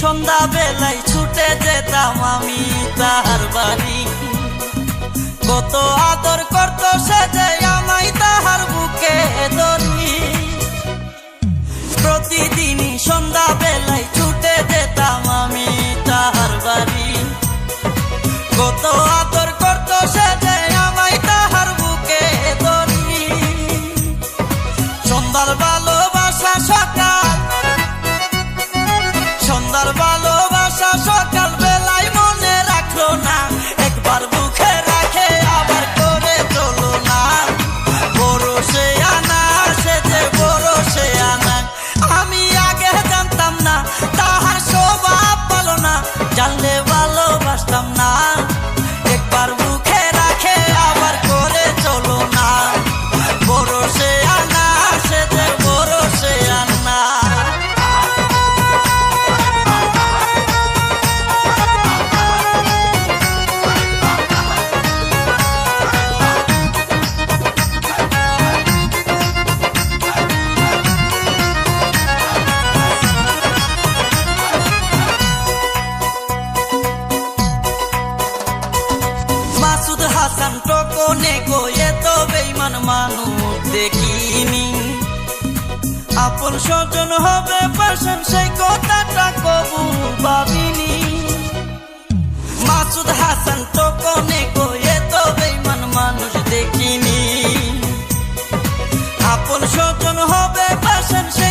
সন্ধ্যা বেলায় ছুটে যেতাম আমি তার বাড়ি। কত আদর করত সে যে আমায় তাহার বুকে ধরি। প্রতিদিনই সন্ধ্যা বেলায় ছুটে যেতাম আমি তাহার বাড়ি। কত আদর করত সে যে আমায় তাহার বুকে ধরি। সন্ধ্যার ভালোবাসা সকাল জীবনে কয়ে তো বেইমান মানুষ, দেখিনি। আপন স্বজন হবে পাশন সেই কথাটা কবু ভাবিনি। মাসুদ হাসান তো কনে কয়ে তো বেইমান মানুষ, দেখিনি। আপন স্বজন হবে পাশন সেই